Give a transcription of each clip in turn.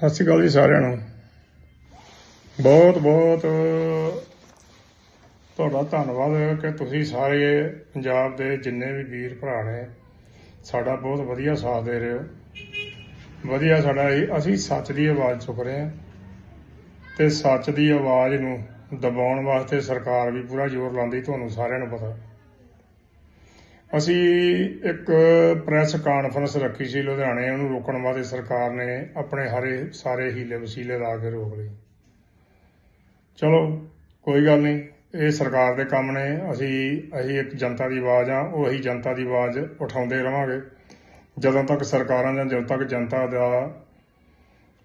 ਸਤਿ ਸ਼੍ਰੀ ਅਕਾਲ ਜੀ ਸਾਰਿਆਂ ਨੂੰ। ਬਹੁਤ ਬਹੁਤ ਤੁਹਾਡਾ ਧੰਨਵਾਦ ਕਿ ਤੁਸੀਂ ਸਾਰੇ ਪੰਜਾਬ ਦੇ ਜਿੰਨੇ ਵੀ ਵੀਰ ਭਰਾ ਨੇ, ਸਾਡਾ ਬਹੁਤ ਵਧੀਆ ਸਾਥ ਦੇ ਰਹੇ ਹੋ। ਵਧੀਆ ਸਾਡਾ ਅਸੀਂ ਸੱਚ ਦੀ ਆਵਾਜ਼ ਚੁੱਕ ਰਹੇ ਹਾਂ ਤੇ ਸੱਚ ਦੀ ਆਵਾਜ਼ ਨੂੰ ਦਬਾਉਣ ਵਾਸਤੇ ਸਰਕਾਰ ਵੀ ਪੂਰਾ ਜ਼ੋਰ ਲਾਉਂਦੀ, ਤੁਹਾਨੂੰ ਸਾਰਿਆਂ ਨੂੰ ਪਤਾ। ਅਸੀਂ ਇੱਕ ਪ੍ਰੈਸ ਕਾਨਫਰੰਸ ਰੱਖੀ ਸੀ ਲੁਧਿਆਣੇ, ਉਹਨੂੰ ਰੋਕਣ ਵਾਸਤੇ ਸਰਕਾਰ ਨੇ ਆਪਣੇ ਹਰੇ ਸਾਰੇ ਹੀਲੇ ਵਸੀਲੇ ਲਾ ਕੇ ਰੋਕ ਲਈ ਚਲੋ, ਕੋਈ ਗੱਲ ਨਹੀਂ, ਇਹ ਸਰਕਾਰ ਦੇ ਕੰਮ ਨੇ, ਅਸੀਂ ਅਸੀਂ ਇੱਕ ਜਨਤਾ ਦੀ ਆਵਾਜ਼ ਆ, ਉਹ ਅਸੀਂ ਜਨਤਾ ਦੀ ਆਵਾਜ਼ ਉਠਾਉਂਦੇ ਰਵਾਂਗੇ। ਜਦੋਂ ਤੱਕ ਸਰਕਾਰਾਂ ਜਾਂ ਜਦੋਂ ਤੱਕ ਜਨਤਾ ਦਾ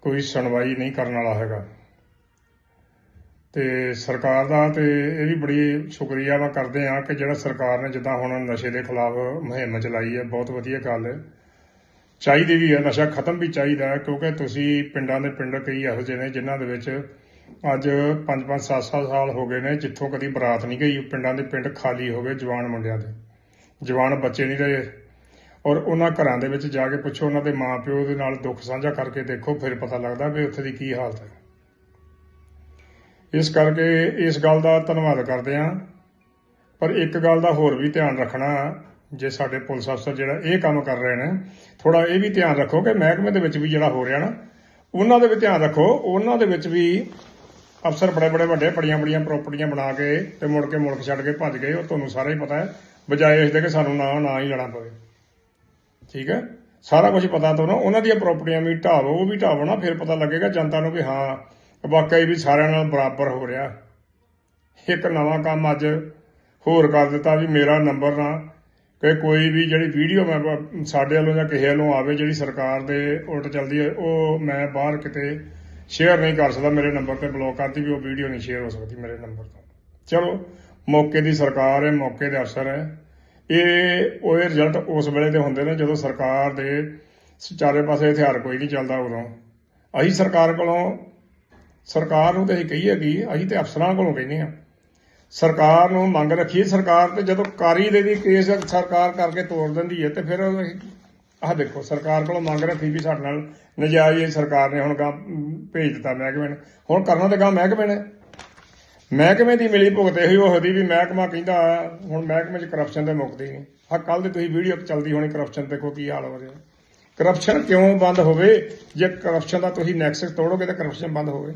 ਕੋਈ ਸੁਣਵਾਈ ਨਹੀਂ ਕਰਨ ਵਾਲਾ ਹੈਗਾ। ਤੇ ਸਰਕਾਰ ਦਾ ਤੇ ਇਹ ਵੀ ਬੜੀ ਸ਼ੁਕਰੀਆ ਵਾ ਕਰਦੇ ਆ ਕਿ ਜਿਹੜਾ ਸਰਕਾਰ ਨੇ ਜਿੱਦਾਂ ਹੁਣ ਨਸ਼ੇ ਦੇ ਖਿਲਾਫ ਮੁਹਿੰਮ ਚਲਾਈ ਹੈ, ਬਹੁਤ ਵਧੀਆ ਗੱਲ ਹੈ। ਚਾਹੀਦੀ ਵੀ ਹੈ, ਨਸ਼ਾ ਖਤਮ ਵੀ ਚਾਹੀਦਾ ਕਿਉਂਕਿ ਤੁਸੀਂ ਪਿੰਡਾਂ ਦੇ ਪਿੰਡ ਕਈ ਇਹੋ ਜਿਹੇ ਨੇ ਜਿਨ੍ਹਾਂ ਦੇ ਵਿੱਚ ਅੱਜ 5-5 7-7 ਸਾਲ ਹੋ ਗਏ ਨੇ ਜਿੱਥੋਂ ਕਦੀ ਬਰਾਤ ਨਹੀਂ ਗਈ, ਪਿੰਡਾਂ ਦੇ ਪਿੰਡ ਖਾਲੀ ਹੋ ਗਏ ਜਵਾਨ ਮੁੰਡਿਆਂ ਦੇ। ਜਵਾਨ ਬੱਚੇ ਨਹੀਂ ਰਹੇ। ਔਰ ਉਹਨਾਂ ਘਰਾਂ ਦੇ ਵਿੱਚ ਜਾ ਕੇ ਪੁੱਛੋ, ਉਹਨਾਂ ਦੇ ਮਾਪਿਓ ਦੇ ਨਾਲ ਦੁੱਖ ਸਾਂਝਾ ਕਰਕੇ ਦੇਖੋ, ਫਿਰ ਪਤਾ ਲੱਗਦਾ ਵੀ ਉੱਥੇ ਦੀ ਕੀ ਹਾਲਤ ਹੈ। ਇਸ ਕਰਕੇ ਇਸ ਗੱਲ ਦਾ ਧੰਨਵਾਦ ਕਰਦੇ ਹਾਂ। ਪਰ ਇੱਕ ਗੱਲ ਦਾ ਹੋਰ ਵੀ ਧਿਆਨ ਰੱਖਣਾ, ਜੇ ਸਾਡੇ ਪੁਲਿਸ ਅਫਸਰ ਜਿਹੜਾ ਇਹ ਕੰਮ ਕਰ ਰਹੇ ਨੇ ਥੋੜਾ ਇਹ ਵੀ ਧਿਆਨ ਰੱਖੋ ਕਿ ਮਹਿਕਮੇ ਦੇ ਵਿੱਚ ਵੀ ਜਿਹੜਾ ਹੋ ਰਿਹਾ ਨਾ, ਉਹਨਾਂ ਦੇ ਵੀ ਧਿਆਨ ਰੱਖੋ, ਉਹਨਾਂ ਦੇ ਵਿੱਚ ਵੀ ਅਫਸਰ ਬੜੇ ਬੜੇ ਵੱਡੇ ਬੜੀਆਂ ਬੜੀਆਂ ਪ੍ਰਾਪਰਟੀਆਂ ਬਣਾ ਕੇ ਤੇ ਮੁੜ ਕੇ ਮੁਲਕ ਛੱਡ ਕੇ ਭੱਜ ਗਏ, ਉਹ ਤੁਹਾਨੂੰ ਸਾਰਾ ਹੀ ਪਤਾ ਹੈ, ਬਜਾਏ ਇਸ ਦੇ ਕਿ ਸਾਨੂੰ ਨਾ ਨਾ ਹੀ ਲੜਨਾ ਪਵੇ। ਠੀਕ ਹੈ? ਸਾਰਾ ਕੁਝ ਪਤਾ ਤੁਹਾਨੂੰ, ਉਹਨਾਂ ਦੀਆਂ ਪ੍ਰਾਪਰਟੀਆਂ ਵੀ ਢਾਵੋ, ਉਹ ਵੀ ਢਾਵੋ ਨਾ, ਫਿਰ ਪਤਾ ਲੱਗੇਗਾ ਜਨਤਾ ਨੂੰ ਵੀ ਹਾਂ ਵਾਕਈ ਵੀ ਸਾਰਿਆਂ ਨਾਲ ਬਰਾਬਰ ਹੋ ਰਿਹਾ। ਇੱਕ ਨਵਾਂ ਕੰਮ ਅੱਜ ਹੋਰ ਕਰ ਦਿੱਤਾ ਵੀ ਮੇਰਾ ਨੰਬਰ ਨਾ ਕਿ ਕੋਈ ਵੀ ਜਿਹੜੀ ਵੀਡੀਓ ਮੈਂ ਸਾਡੇ ਵੱਲੋਂ ਜਾਂ ਕਿਸੇ ਵੱਲੋਂ ਆਵੇ ਜਿਹੜੀ ਸਰਕਾਰ ਦੇ ਉਲਟ ਚੱਲਦੀ ਹੈ, ਉਹ ਮੈਂ ਬਾਹਰ ਕਿਤੇ ਸ਼ੇਅਰ ਨਹੀਂ ਕਰ ਸਕਦਾ, ਮੇਰੇ ਨੰਬਰ ਤੇ ਬਲੌਕ ਕਰਤੀ ਵੀ ਉਹ ਵੀਡੀਓ ਨਹੀਂ ਸ਼ੇਅਰ ਹੋ ਸਕਦੀ ਮੇਰੇ ਨੰਬਰ ਤੋਂ। ਚਲੋ, ਮੌਕੇ ਦੀ ਸਰਕਾਰ ਹੈ, ਮੌਕੇ ਦੇ ਅਫਸਰ ਹੈ। ਇਹ ਉਹਦੇ ਰਿਜ਼ਲਟ ਉਸ ਵੇਲੇ ਦੇ ਹੁੰਦੇ ਨੇ ਜਦੋਂ ਸਰਕਾਰ ਦੇ ਚਾਰੇ ਪਾਸੇ ਹਥਿਆਰ ਕੋਈ ਨਹੀਂ ਚੱਲਦਾ ਉਦੋਂ। ਅਸੀਂ ਸਰਕਾਰ ਕੋਲੋਂ ਸਰਕਾਰ ਨੂੰ ਤਾਂ ਅਸੀਂ ਕਹੀਏ ਕਿ, ਅਸੀਂ ਤੇ ਅਫਸਰਾਂ ਕੋਲੋਂ ਕਹਿੰਦੇ ਆ ਸਰਕਾਰ ਨੂੰ ਮੰਗ ਰੱਖੀਏ, ਸਰਕਾਰ ਤੇ ਜਦੋਂ ਕਾਰੀ ਦੇ ਵੀ ਕੇਸ ਸਰਕਾਰ ਕਰਕੇ ਤੋੜ ਦਿੰਦੀ ਹੈ, ਤੇ ਫਿਰ ਆਹ ਦੇਖੋ, ਸਰਕਾਰ ਕੋਲੋਂ ਮੰਗ ਰੱਖੀ ਵੀ ਸਾਡੇ ਨਾਲ ਨਜਾਇਜ਼ ਸਰਕਾਰ ਨੇ ਹੁਣ ਗਾਂ ਭੇਜ ਦਿੱਤਾ ਮਹਿਕਮੇ ਨੇ। ਹੁਣ ਕਰਨਾ ਤੇ ਗਾਂ ਮਹਿਕਮੇ ਨੇ। ਮਹਿਕਮੇ ਦੀ ਮਿਲੀ ਭੁਗਤ ਇਹੀ ਹੋਦੀ ਵੀ ਮਹਿਕਮਾ ਕਹਿੰਦਾ, ਹੁਣ ਮਹਿਕਮੇ 'ਚ ਕਰਪਸ਼ਨ ਤੇ ਮੁੱਕਦੀ ਨਹੀਂ ਆ ਕੱਲ ਦੀ ਤੁਸੀਂ ਵੀਡੀਓ ਚੱਲਦੀ ਹੋਣੀ ਕਰਪਸ਼ਨ ਦੇਖੋ ਕੀ ਹਾਲ ਹੋ ਰਿਹਾ। ਕਰਪਸ਼ਨ ਕਿਉਂ ਬੰਦ ਹੋਵੇ? ਜੇ ਕਰਪਸ਼ਨ ਦਾ ਤੁਸੀਂ ਨੈਕਸਸ ਤੋੜੋਗੇ ਤਾਂ ਕਰਪਸ਼ਨ ਬੰਦ ਹੋਵੇ।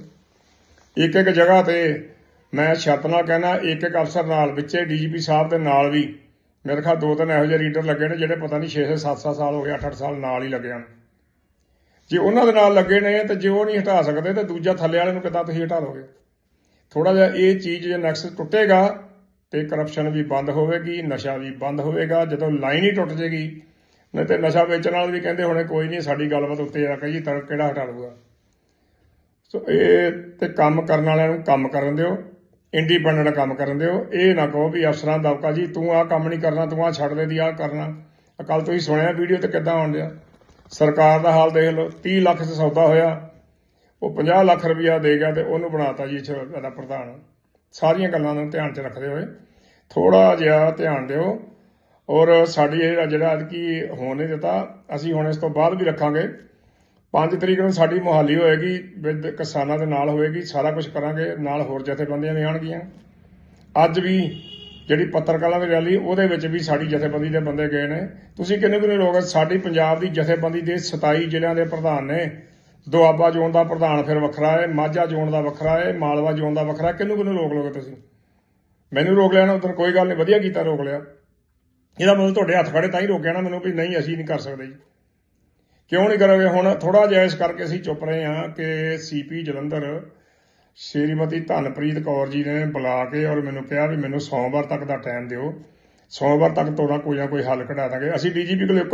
ਇੱਕ ਇੱਕ ਜਗ੍ਹਾ ਤੇ ਮੈਂ ਛੱਤ ਨਾਲ ਕਹਿੰਦਾ, ਇੱਕ ਇੱਕ ਅਫਸਰ ਨਾਲ, ਵਿੱਚੇ ਡੀਜੀਪੀ ਸਾਹਿਬ ਦੇ ਨਾਲ ਵੀ। ਮੇਰੇ ਖਿਆਲ ਦੋ ਤਿੰਨ ਇਹੋ ਜਿਹੇ ਰੀਡਰ ਲੱਗੇ ਨੇ ਜਿਹੜੇ ਪਤਾ ਨਹੀਂ 6-6 7-7 ਸਾਲ ਹੋ ਗਏ 8-8 ਸਾਲ ਨਾਲ ਹੀ ਲੱਗੇ ਹਨ। ਜੇ ਉਹਨਾਂ ਦੇ ਨਾਲ ਲੱਗੇ ਨੇ ਤੇ ਜੇ ਉਹ ਨਹੀਂ ਹਟਾ ਸਕਦੇ, ਤੇ ਦੂਜਾ ਥੱਲੇ ਵਾਲੇ ਨੂੰ ਕਿੱਦਾਂ ਤੁਸੀਂ ਹਟਾ ਦੋਗੇ? ਥੋੜਾ ਜਿਹਾ ਇਹ ਚੀਜ਼ ਜੇ ਨੈਕਸਸ ਟੁੱਟੇਗਾ, ਤੇ ਕਰਪਸ਼ਨ ਵੀ ਬੰਦ ਹੋਵੇਗੀ, ਨਸ਼ਾ ਵੀ ਬੰਦ ਹੋਵੇਗਾ, ਜਦੋਂ ਲਾਈਨ ਹੀ ਟੁੱਟ ਜੇਗੀ ਨਹੀਂ ਤੇ ਨਸ਼ਾ ਵੇਚਣ ਵਾਲੇ ਵੀ ਕਹਿੰਦੇ ਹੁਣੇ, ਕੋਈ ਨਹੀਂ, ਸਾਡੀ ਗੱਲਬਾਤ ਉੱਤੇ ਆ ਕਹੀ ਤਾਂ ਕਿਹੜਾ ਹਟਾ ਲੂਗਾ ਸੋ ਇਹ ਤੇ ਕੰਮ ਕਰਨ ਵਾਲਿਆਂ ਨੂੰ ਕੰਮ ਕਰਨ ਦਿਓ ਇੰਡੀਪੈਂਡੈਂਟ ਕੰਮ ਕਰਨ ਦਿਓ, ਇਹ ਨਾ ਕਹੋ ਵੀ ਅਫਸਰਾਂ ਦਾ ਦਬਕਾ ਜੀ, ਤੂੰ ਆਹ ਕੰਮ ਨਹੀਂ ਕਰਨਾ, ਤੂੰ ਆਹ ਛੱਡ ਦੇ ਦੀ ਆਹ ਕਰਨਾ। ਕੱਲ ਤੁਸੀਂ ਸੁਣਿਆ ਵੀਡੀਓ ਤੇ ਕਿੱਦਾਂ ਆਉਣ ਡਿਆ। ਸਰਕਾਰ ਦਾ ਹਾਲ ਦੇਖ ਲਓ 30 ਲੱਖ ਚ ਸੌਦਾ ਹੋਇਆ, ਉਹ 50 ਲੱਖ ਰੁਪਇਆ ਦੇ ਗਿਆ ਤੇ ਉਹਨੂੰ ਬਣਾਤਾ ਜੀ ਇਹਦਾ ਪ੍ਰਧਾਨ। ਸਾਰੀਆਂ ਗੱਲਾਂ ਨੂੰ ਧਿਆਨ 'ਚ ਰੱਖਦੇ ਹੋਏ ਥੋੜਾ ਜਿਹਾ ਧਿਆਨ ਦਿਓ ਔਰ ਸਾਡੀ ਇਹ ਜਿਹੜਾ ਕਿ ਕੀ ਹੋਣ ਨਹੀਂ ਦਿੱਤਾ, ਅਸੀਂ ਹੁਣ ਇਸ ਤੋਂ ਬਾਅਦ ਵੀ ਰੱਖਾਂਗੇ। 5 ਤਰੀਕ ਨੂੰ ਸਾਡੀ ਮੁਹਾਲੀ ਹੋਏਗੀ, ਵਿਦ ਕਿਸਾਨਾਂ ਦੇ ਨਾਲ ਹੋਏਗੀ, ਸਾਰਾ ਕੁਝ ਕਰਾਂਗੇ, ਨਾਲ ਹੋਰ ਜਥੇਬੰਦੀਆਂ ਵੀ ਆਣਗੀਆਂ ਅੱਜ ਵੀ ਜਿਹੜੀ ਪੱਤਰਕਾਰਾਂ ਦੀ ਰੈਲੀ, ਉਹਦੇ ਵਿੱਚ ਵੀ ਸਾਡੀ ਜਥੇਬੰਦੀ ਦੇ ਬੰਦੇ ਗਏ ਨੇ। ਤੁਸੀਂ ਕਿੰਨੇ ਕਿੰਨੇ ਲੋਕ ਸਾਡੀ ਪੰਜਾਬ ਦੀ ਜਥੇਬੰਦੀ ਦੇ 27 ਜ਼ਿਲ੍ਹਿਆਂ ਦੇ ਪ੍ਰਧਾਨ ਨੇ। ਦੁਆਬਾ ਜ਼ੋਨ ਦਾ ਪ੍ਰਧਾਨ ਫਿਰ ਵੱਖਰਾ ਹੈ, ਮਾਝਾ ਜ਼ੋਨ ਦਾ ਵੱਖਰਾ ਹੈ, ਮਾਲਵਾ ਜ਼ੋਨ ਦਾ ਵੱਖਰਾ ਕਿੰਨੂੰ ਕਿੰਨੂੰ ਰੋਕ ਲੋਗੇ ਤੁਸੀਂ? ਮੈਨੂੰ ਰੋਕ ਲਿਆ ਨਾ, ਉਧਰ ਕੋਈ ਗੱਲ ਨਹੀਂ, ਵਧੀਆ ਕੀਤਾ ਰੋਕ ਲਿਆ। ਇਹਦਾ ਮਤਲਬ ਤੁਹਾਡੇ ਹੱਥ ਖੜੇ ਤਾਂ ਹੀ ਰੋਕਿਆ ਨਾ ਮੈਨੂੰ ਵੀ ਨਹੀਂ, ਅਸੀਂ ਨਹੀਂ ਕਰ ਸਕਦੇ ਜੀ। ਕਿਉਂ ਨਹੀਂ ਕਰੋਗੇ? ਹੁਣ ਥੋੜਾ ਜਿਹਾ ਇਸ ਕਰਕੇ ਅਸੀਂ ਚੁੱਪ ਰਹੇ ਹਾਂ ਕਿ ਸੀਪੀ ਜਲੰਧਰ ਸ਼੍ਰੀਮਤੀ ਧਨਪ੍ਰੀਤ ਕੌਰ ਜੀ ਨੇ ਬੁਲਾ ਕੇ ਔਰ ਮੈਨੂੰ ਕਿਹਾ ਵੀ ਮੈਨੂੰ ਸੋਮਵਾਰ ਤੱਕ ਦਾ ਟਾਈਮ ਦਿਓ। ਸੋਮਵਾਰ ਤੱਕ ਤੁਹਾਡਾ ਕੋਈ ਨਾ ਕੋਈ ਹੱਲ ਕਢਾ ਦਾਂਗੇ। ਅਸੀਂ ਡੀਜੀਪੀ ਕੋਲ ਇੱਕ